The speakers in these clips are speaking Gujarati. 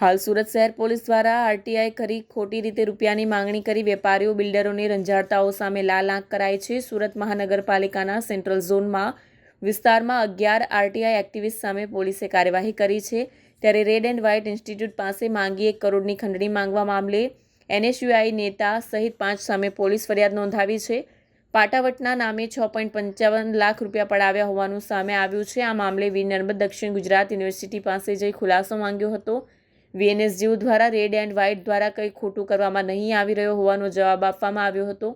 હાલ સુરત શહેર પોલીસ દ્વારા આરટીઆઈ કરી ખોટી રીતે રૂપિયાની માંગણી કરી વેપારીઓ, બિલ્ડરોને રંજાડતાઓ સામે લાલ આંખ કરાઈ છે. સુરત મહાનગરપાલિકાના સેન્ટ્રલ ઝોનમાં વિસ્તારમાં અગિયાર આરટીઆઈ એક્ટિવિસ્ટ સામે પોલીસે કાર્યવાહી કરી છે. ત્યારે રેડ એન્ડ વ્હાઇટ ઇન્સ્ટિટ્યૂટ પાસે માંગી એક કરોડની ખંડણી માંગવા મામલે એનએસયુઆઈ નેતા સહિત પાંચ સામે પોલીસ ફરિયાદ નોંધાવી છે. પાટાવટના નામે છ પોઈન્ટ પંચાવન લાખ રૂપિયા પડાવ્યા હોવાનું સામે આવ્યું છે. આ મામલે વીર નર્મદ દક્ષિણ ગુજરાત યુનિવર્સિટી પાસે જઈ ખુલાસો માંગ્યો હતો. વીએનએસજીઓ દ્વારા રેડ એન્ડ વ્હાઇટ દ્વારા કંઈ ખોટું કરવામાં નહીં આવી રહ્યો હોવાનો જવાબ આપવામાં આવ્યો હતો.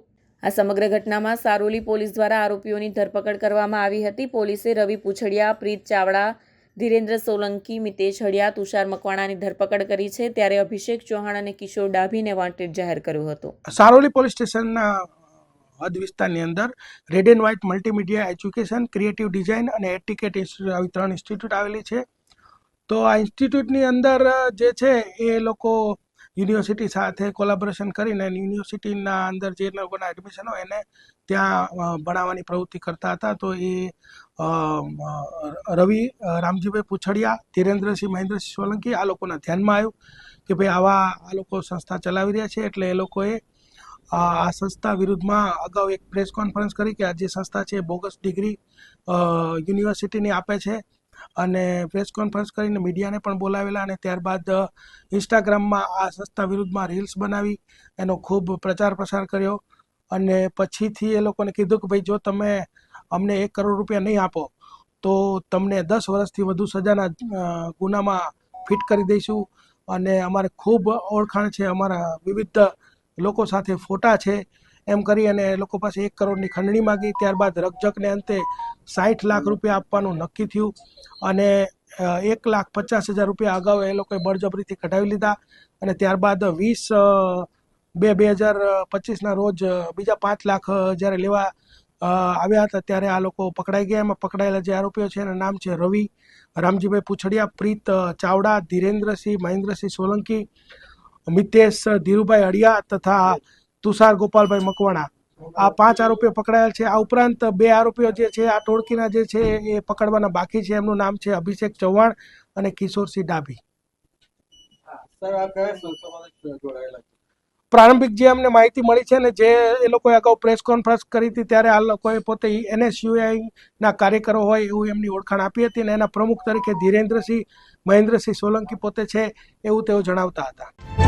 આ સમગ્ર ઘટનામાં સારોલી પોલીસ દ્વારા આરોપીઓની ધરપકડ કરવામાં આવી હતી. પોલીસે રવિ પૂછડિયા, પ્રીત ચાવડા, ધીરેન્દ્ર સોલંકી મિતેશ હડિયા, તુષાર મકવાણાની ધરપકડ કરી છે. ત્યારે અભિષેક ચૌહાણ અને કિશોર ડાભીને વોન્ટેડ જાહેર કર્યો હતો. સારોલી પોલીસ સ્ટેશનના હદ વિસ્તારની અંદર red and white multimedia education, creative design અને એટિકેટ ઇન્સ્ટિટ્યૂટ આવી ત્રણ ઇન્સ્ટિટ્યૂટ આવેલી છે. તો આ ઇન્સ્ટિટ્યૂટની અંદર જે છે એ લોકો યુનિવર્સિટી સાથે કોલાબોરેશન કરીને યુનિવર્સિટીના અંદર જે લોકોના એડમિશન હોય એને ત્યાં ભણાવવાની પ્રવૃત્તિ કરતા હતા. તો એ રવિ રામજીભાઈ પૂછડિયા, ધીરેન્દ્રસિંહ મહેન્દ્રસિંહ સોલંકી આ લોકોના ધ્યાનમાં આવ્યું કે ભાઈ આવા આ લોકો સંસ્થા ચલાવી રહ્યા છે એટલે એ લોકોએ આ સંસ્થા વિરુદ્ધમાં અગાઉ એક પ્રેસ કોન્ફરન્સ કરી કે આ જે સંસ્થા છે બોગસ ડિગ્રી યુનિવર્સિટીની આપે છે. અને પ્રેસ કોન્ફરન્સ કરીને મીડિયાને પણ બોલાવેલા અને ત્યારબાદ ઇન્સ્ટાગ્રામમાં આ સંસ્થા વિરુદ્ધમાં રીલ્સ બનાવી, એનો ખૂબ પ્રચાર પ્રસાર કર્યો. અને પછીથી એ લોકોને કીધું કે, ભાઈ, જો તમે અમને એક કરોડ રૂપિયા નહીં આપો, તો તમને દસ વર્ષથી વધુ સજાના ગુનામાં ફિટ કરી દઈશું. અને અમારે ખૂબ ઓળખાણ છે, અમારા વિવિધ લોકો સાથે ફોટા છે. એમ કરી અને એ લોકો પાસે એક કરોડની ખંડણી માગી. ત્યારબાદ રકઝકને અંતે સાઠ લાખ રૂપિયા આપવાનું નક્કી થયું અને એક લાખ પચાસ હજાર રૂપિયા અગાઉ એ લોકોએ બળજબરીથી કઢાવી લીધા અને ત્યારબાદ વીસ બે બે હજાર પચીસના રોજ બીજા પાંચ લાખ જ્યારે લેવા આવ્યા હતા ત્યારે આ લોકો પકડાઈ ગયા. એમાં પકડાયેલા જે આરોપીઓ છે એના નામ છે રવિ, રામજીભાઈ પૂછડિયા, પ્રીત ચાવડા, ધીરેન્દ્રસિંહ, મહેન્દ્રસિંહ સોલંકી, મિતેશ, ધીરુભાઈ અડિયા તથા તુષાર ગોપાલભાઈ મકવાણા. આ પાંચ આરોપીઓ પકડાયેલ છે. આ ઉપરાંત બે આરોપીઓ જે છે, આ ટોળકીના જે છે, એ પકડવાના બાકી છે. એમનું નામ છે અભિષેક ચૌહાણ અને કિશોરસિંહ ડાભી. પ્રારંભિક જે અમને માહિતી મળી છે ને જે એ લોકોએ અગાઉ પ્રેસ કોન્ફરન્સ કરી હતી, ત્યારે આ લોકોએ પોતે એનએસયુઆઈના કાર્યકરો હોય એવું એમની ઓળખાણ આપી હતી અને એના પ્રમુખ તરીકે ધીરેન્દ્રસિંહ, મહેન્દ્રસિંહ સોલંકી પોતે છે એવું તેઓ જણાવતા હતા.